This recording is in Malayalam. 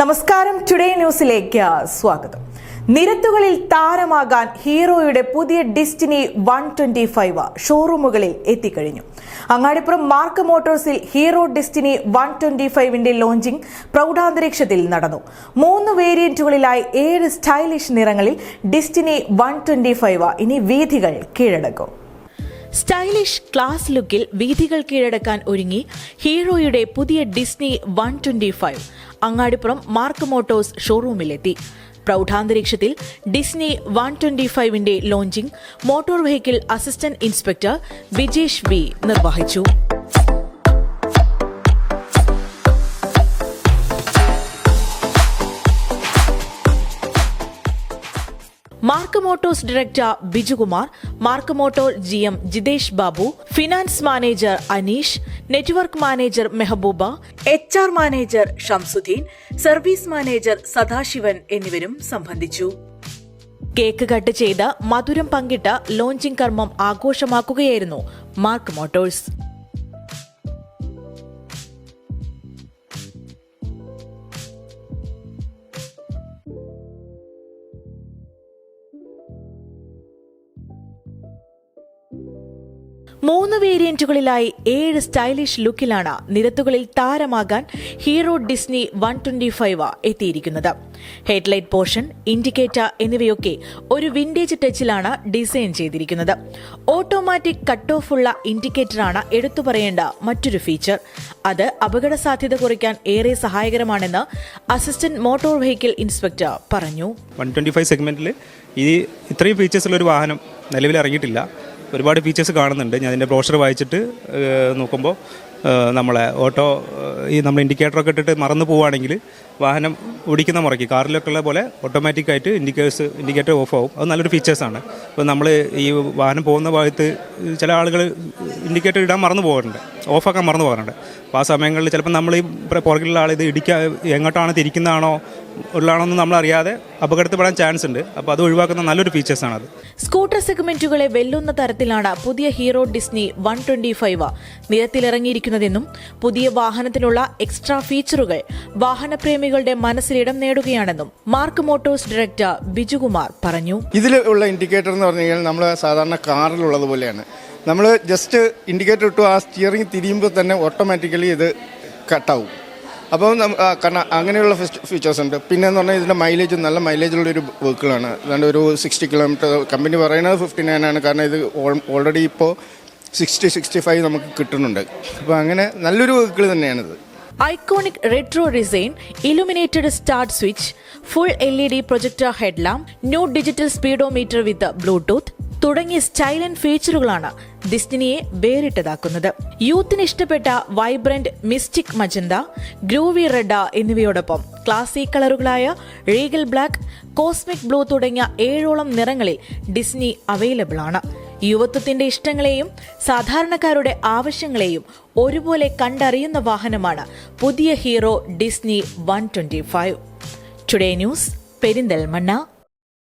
നമസ്കാരം. ടുഡേ ന്യൂസിലേക്ക് സ്വാഗതം. നിരത്തുകളിൽ താരമാകാൻ ഹീറോയുടെ പുതിയ ഡിസ്റ്റിനി വൺ ട്വന്റി ഫൈവ് ഷോറൂമുകളിൽ എത്തിക്കഴിഞ്ഞു. അങ്ങാടിപ്പുറം മാർക്ക് മോട്ടോഴ്സിൽ ഹീറോ ഡിസ്റ്റിനി വൺ ട്വന്റി ഫൈവിന്റെ ലോഞ്ചിംഗ് പ്രൗഢാന്തരീക്ഷത്തിൽ നടന്നു. മൂന്ന് വേരിയന്റുകളിലായി ഏഴ് സ്റ്റൈലിഷ് നിറങ്ങളിൽ ഡിസ്റ്റിനി വൺ ട്വന്റി ഫൈവ് ഇനി വീഥികൾ കീഴടക്കും. സ്റ്റൈലിഷ് ക്ലാസ് ലുക്കിൽ വീഥികൾ കീഴടക്കാൻ ഒരുങ്ങി ഹീറോയുടെ പുതിയ Destini one twenty five Angadipuram Mark Motors ഷോറൂമിലെത്തി. പ്രൗഢാന്തരീക്ഷത്തിൽ Destini one twenty ഫൈവിന്റെ launching motor vehicle assistant inspector Vijesh B നിർവഹിച്ചു. Mark Motors director Bijukumar Mark Motor G M Jithesh Babu finance manager Aneesh network manager Mehbooba H R manager Shamsuddin service manager Sadasivan എന്നിവരും സംബന്ധിച്ചു. കേക്ക് കട്ട് ചെയ്ത് മധുരം പങ്കിട്ട ലോഞ്ചിംഗ് കർമ്മം ആഘോഷമാക്കുകയായിരുന്നു മാർക്ക് മോട്ടോഴ്സ്. മൂന്ന് വേരിയന്റുകളിലായി ഏഴ് സ്റ്റൈലിഷ് ലുക്കിലാണ് നിരത്തുകളിൽ താരമാകാൻ Hero Destini one twenty five എത്തിയിരിക്കുന്നത്. ഹെഡ്ലൈറ്റ് പോർഷൻ ഇൻഡിക്കേറ്റർ എന്നിവയൊക്കെ ഒരു വിന്റേജ് ടച്ചിലാണ് ഡിസൈൻ ചെയ്തിരിക്കുന്നത്. ഓട്ടോമാറ്റിക് കട്ട് ഓഫ് ഉള്ള ഇൻഡിക്കേറ്ററാണ് എടുത്തു പറയേണ്ട മറ്റൊരു ഫീച്ചർ. അത് അപകട സാധ്യത കുറയ്ക്കാൻ ഏറെ സഹായകരമാണെന്ന് അസിസ്റ്റന്റ് മോട്ടോർ വെഹിക്കിൾ ഇൻസ്പെക്ടർ പറഞ്ഞു. വൺ ട്വന്റി ഫൈവ് സെഗ്മെന്റിൽ ഈ ഇത്രയും ഫീച്ചേഴ്സുള്ള ഒരു വാഹനം നിലവിൽ ഇറങ്ങിയിട്ടില്ല. ഒരുപാട് ഫീച്ചേഴ്സ് കാണുന്നുണ്ട്. ഞാൻ അതിന്റെ ബ്രോഷർ വായിച്ചിട്ട് നോക്കുമ്പോൾ നമ്മളെ ഓട്ടോ ഈ നമ്മൾ ഇൻഡിക്കേറ്ററൊക്കെ ഇട്ടിട്ട് മറന്നു പോവുകയാണെങ്കിൽ വാഹനം ഓടിക്കുന്ന മുറയ്ക്ക് കാറിലൊക്കെ ഉള്ള പോലെ ഓട്ടോമാറ്റിക് ആയിട്ട് ഇൻഡിക്കേഴ്സ് ഇൻഡിക്കേറ്റർ ഓഫ് ആവും. അത് നല്ലൊരു ഫീച്ചേഴ്സാണ് ഇപ്പോൾ നമ്മൾ ഈ വാഹനം പോകുന്ന ഭാഗത്ത് ചില ആളുകൾ ഇൻഡിക്കേറ്റർ ഇടാൻ മറന്നു പോകാറുണ്ട്. ഓഫാക്കാൻ മറന്നു പോകാറുണ്ട്. അപ്പോൾ ആ സമയങ്ങളിൽ ചിലപ്പോൾ നമ്മൾ ഈ പുറകിലുള്ള ആൾ ഇത് ഇടിക്കാൻ എങ്ങോട്ടാണ് തിരിക്കുന്നതാണോ ഉള്ളതാണോന്ന് നമ്മൾ അറിയാതെ അപകടത്തിൽപ്പെടാൻ ചാൻസ് ഉണ്ട്. അപ്പോൾ അത് ഒഴിവാക്കുന്ന നല്ലൊരു ഫീച്ചേഴ്സാണ് അത്. സ്കൂട്ടർ സെഗ്മെന്റുകളെ വെല്ലുന്ന തരത്തിലാണ് പുതിയ Hero Destini one twenty five നിരത്തിലിറങ്ങിയിരിക്കുന്നതെന്നും പുതിയ വാഹനത്തിനുള്ള എക്സ്ട്രാ ഫീച്ചറുകൾ വാഹനപ്രേമികളുടെ മനസ്സിലിടം നേടുകയാണെന്നും മാർക്ക് മോട്ടോഴ്സ് ഡയറക്ടർ ബിജുകുമാർ പറഞ്ഞു ഇതിലുള്ള ഇൻഡിക്കേറ്റർ എന്ന് പറഞ്ഞു കഴിഞ്ഞാൽ നമ്മൾ സാധാരണ കാറിലുള്ളത് പോലെയാണ്. നമ്മൾ ജസ്റ്റ് ഇൻഡിക്കേറ്റർ ഇട്ടു ആ സ്റ്റിയറിംഗ് തിരിയുമ്പോൾ തന്നെ ഓട്ടോമാറ്റിക്കലി ഇത് കട്ടാവും അപ്പോൾ കാരണം അങ്ങനെയുള്ള ഫീച്ചേഴ്സ് ഉണ്ട്. പിന്നെ എന്ന് പറഞ്ഞാൽ ഇതിന്റെ മൈലേജ് നല്ല മൈലേജുള്ള ഒരു വെഹിക്കിളാണ് അതുകൊണ്ട് ഒരു സിക്സ്റ്റി കിലോമീറ്റർ കമ്പനി പറയുന്നത് ഫിഫ്റ്റി നയൻ ആണ്. കാരണം ഇത് ഓൾറെഡി ഇപ്പോൾ സിക്സ്റ്റി സിക്സ്റ്റി ഫൈവ് നമുക്ക് കിട്ടുന്നുണ്ട്. അപ്പോൾ അങ്ങനെ നല്ലൊരു വെഹിക്കിൾ തന്നെയാണിത്. Iconic retro design illuminated start switch full L E D projector headlamp new digital speedometer with Bluetooth തുടങ്ങിയ സ്റ്റൈൽ ആൻഡ് ഫീച്ചറുകളാണ് ഡിസ്റ്റിനിയെ വേറിട്ടതാക്കുന്നത്. യൂത്തിന് ഇഷ്ടപ്പെട്ട vibrant mystic magenta groovy red എന്നിവയോടൊപ്പം classic കളറുകളായ റീഗൽ ബ്ലാക്ക് കോസ്മിക് ബ്ലൂ തുടങ്ങിയ ഏഴോളം നിറങ്ങളിൽ ഡിസ്നി അവൈലബിൾ ആണ് യുവത്വത്തിന്റെ ഇഷ്ടങ്ങളെയും സാധാരണക്കാരുടെ ആവശ്യങ്ങളെയും ഒരുപോലെ കണ്ടറിയുന്ന വാഹനമാണ് പുതിയ Hero Destini one twenty five. Today news Perinthalmanna.